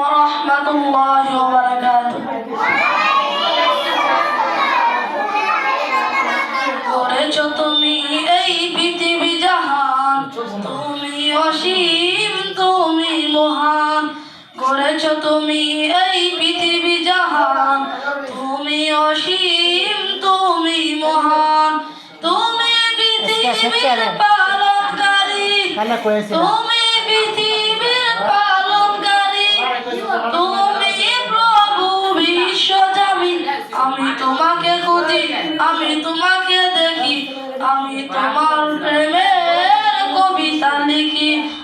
ورحمة الله وبركاته করেছ তুমি এই পৃথিবী জাহান তুমি অসীম তুমি মহান করেছ তুমি এই পৃথিবী জাহান তুমি অসীম তুমি মহান তুমি পৃথিবীর পালনকারী কান্না করেছিল তুমি পৃথিবীর পালনকারী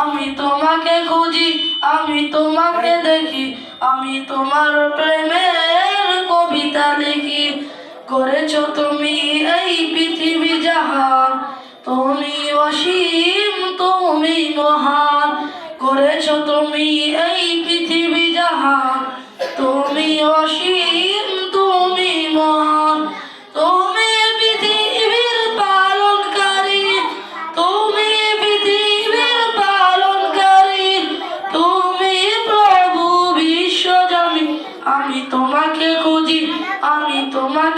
আমি তোমাকে খুঁজি, আমি তোমাকে দেখি, আমি তোমার প্রেমের কবিতা লিখি। করেছ তুমি এই পৃথিবী জাহান তুমি অসীম, তুমি মহান